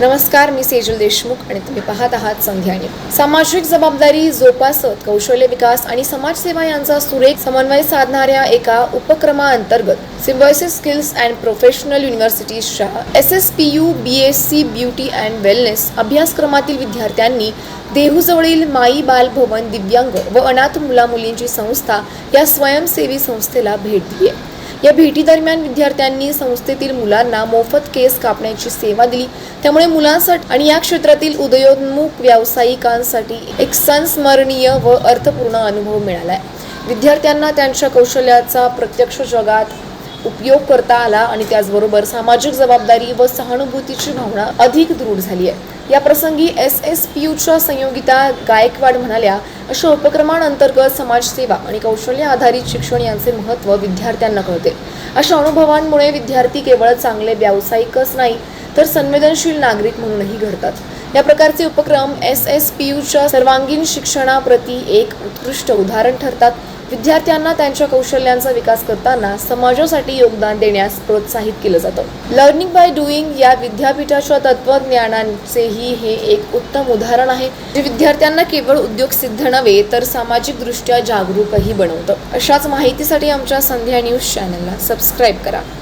नमस्कार मी सेजल देशमुख आणि तुम्ही पाहत आहात संध्या सामाजिक जबाबदारी जोपासत कौशल्य विकास आणि समाजसेवा यांचा सुरेख समन्वय साधणाऱ्या एका उपक्रमाअंतर्गत Symbiosis skills and professional युनिव्हर्सिटीजच्या S S P U B S C beauty and wellness अभ्यासक्रमातील विद्यार्थ्यांनी देहूजवळील माई बालभवन दिव्यांग व अनाथ मुलामुलींची संस्था या स्वयंसेवी संस्थेला भेट दिली आहे. या भेटीदरम्यान विद्यार्थ्यांनी संस्थेतील मुलांना मोफत केस कापण्याची सेवा दिली. त्यामुळे मुलांसाठी आणि या क्षेत्रातील उदयोन्मुख व्यावसायिकांसाठी एक संस्मरणीय व अर्थपूर्ण अनुभव मिळाला आहे विद्यार्थ्यांना त्यांच्या कौशल्याचा प्रत्यक्ष जगात उपयोग करता आला आणि त्याचबरोबर सामाजिक जबाबदारी व सहानुभूतीची भावना अधिक दृढ झाली आहे. या प्रसंगी एस एस पी यूच्या संयोगिता गायकवाड म्हणाल्या अशा उपक्रमांअंतर्गत समाजसेवा आणि कौशल्य आधारित शिक्षण यांचे महत्त्व विद्यार्थ्यांना कळते. अशा अनुभवांमुळे विद्यार्थी केवळ चांगले व्यावसायिकच नाही तर संवेदनशील नागरिक म्हणूनही घडतात. या प्रकारचे उपक्रम एस एस पी यूच्या सर्वांगीण शिक्षणाप्रती एक उत्कृष्ट उदाहरण ठरतात. विद्यार्थ्यांना त्यांच्या कौशल्यांचा विकास करताना समाजासाठी योगदान देण्यास प्रोत्साहित केलं जातं. लर्निंग बाय डुईंग या विद्यापीठाच्या तत्वज्ञानाचेही हे एक उत्तम उदाहरण आहे जे विद्यार्थ्यांना केवळ उद्योग सिद्ध नव्हे तर सामाजिकदृष्ट्या जागरूकही बनवतं. अशाच माहितीसाठी आमच्या संध्या न्यूज चॅनलला सबस्क्राईब करा.